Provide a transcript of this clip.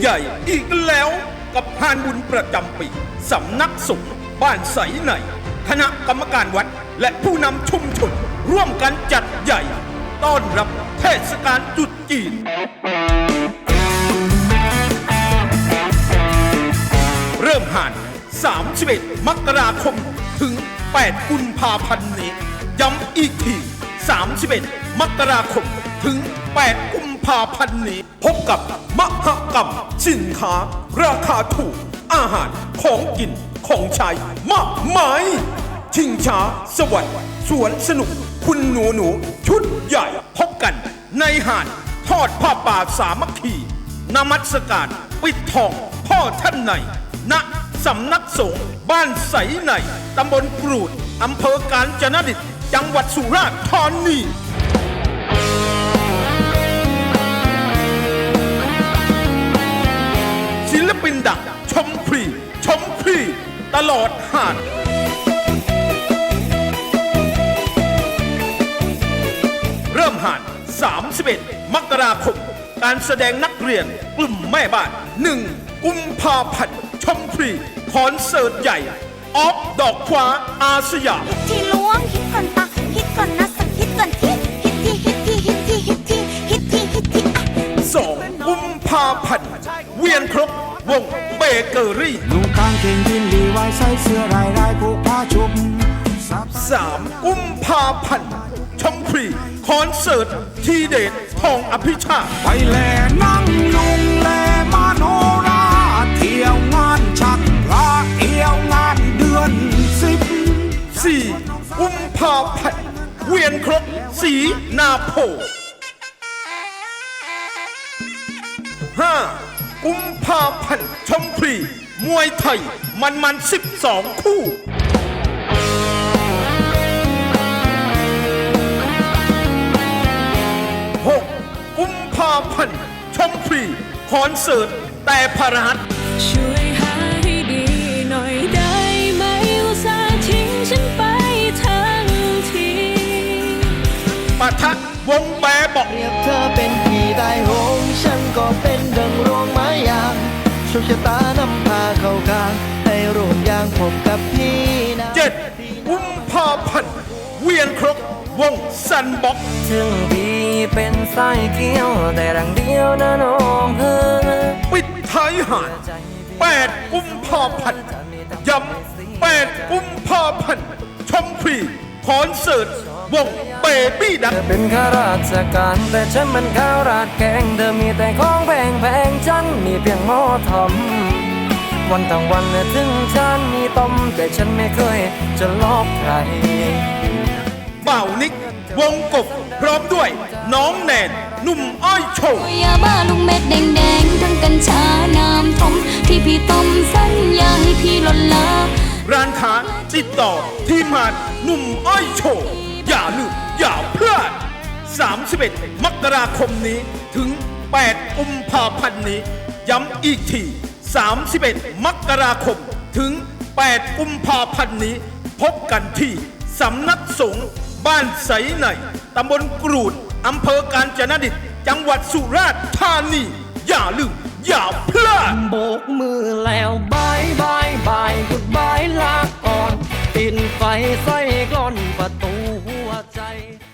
ใหญ่อีกแล้วกับพานบุญประจำปีสำนักสงฆ์บ้านใสในคณะกรรมการวัดและผู้นำชุมชน ร่วมกันจัดใหญ่ ต้อนรับเทศกาลตรุษจีน เริ่มหาน31มกราคมถึง 8 กุมภาพันธ์นี้ ย้ำอีกที 31 มกราคมถึง 8 ภาพันธ์นี้ พบกับมหกรรมสินค้า ราคาถูก อาหารของกินของใช้มากมายชิงช้าสวรรค์สวนสนุก คุณหนูหนูชุดใหญ่พบกัน ในหาดทอดผ้าป่าสามัคคีนมัสการปิดทองพ่อท่านในณสำนักสงฆ์บ้านใสในตำบลกรูดอำเภอกาญจนดิตจังหวัดสุราษฎร์ธานี ตลอดหาดเริ่มห่าน31 มกราคม การแสดงนักเรียนกลุ่มแม่บ้าน 1 กุมภาพันธ์ชมฟรีคอนเสิร์ตใหญ่ ออฟดอกฟ้าอาสยาม ที่ล้วงฮิตก่อนตักฮิตก่อนนะสักฮิตก่อนที่ฮิตที่ฮิตที่ฮิตที่ฮิตที่ฮิตที่ฮิตที่อะ2กุมภาพันธ์เวียนครบวง เบเกอรี่นุ่งกางเกงยีนลีไว้ใส่เสื้อลายลายผูกผ้าชุบซับ3กุมภาพันธ์ชมฟรีคอนเสิร์ตทีเดชทองอภิชาติไปแลนั่งยุงแลมาโนราเที่ยวงานชักพระเที่ยวงานเดือนสิบ4กุมภาพันธ์เวียนครบสีนาโพ กุมภาพันธ์ชมฟรี มวยไทย มันมัน12คู่ 6. กุมภาพันธ์ชมฟรีคอนเสิร์ตแต่พระหัสช่วยหาให้ดีหน่อยได้ไหมอุตส่าห์ทิ้งฉันไปทั้งทีปะทะวงแบบอกเปรียบเธอเป็นพี่ได้โหงฉันก็เป็นดังรวงไม้ยางโชคชะตานำพาเข้ากลางให้ร่วมยางผมกับพี่นะเจ็ดกุมภาพันธ์เวียนครบวงซันบ็อกถึงพี่เป็นสายเกี้ยวแต่รังเดียวนะน้องเฮ้อปิดท้ายหาน8กุมภาพันธ์ย้ำ8กุมภาพันธ์ชมฟรีคอนเสิร์ต วงเบบี้ดักเธอเป็นข้าราชการแต่ฉันมันข้าวราดแกงเธอมีแต่ของแพงแพงๆฉันมีเพียงหม้อทอมวันทั้งวันเนี่ยถึงฉันมีต้มแต่ฉันไม่เคยจะลอบใครเบ่าวนิก วงกบพร้อมด้วย น้องแนนหนุ่มอ้อยโชว์ยาบ้าลุงเม็ดแดงๆทั้งกัญชาน้ำทมที่พี่ต้มสัญญาให้พี่ลดละร้านค้าติดต่อที่มานหนุ่มอ้อยโชว์ อย่าลืม อย่าพลาด 31 มกราคมนี้ถึง 8 กุมภาพันธ์นี้ ย้ำอีกที 31 มกราคมถึง 8 กุมภาพันธ์นี้ พบกันที่สำนักสงฆ์บ้านไสในตำบลกรูดอำเภอกาญจนดิตจังหวัดสุราษฎร์ธานี อย่าลืม อย่าพลาดโบกมือแล้วบายบายบายกุดบายลาก่อนปิดไฟใส่กลอนประตู life.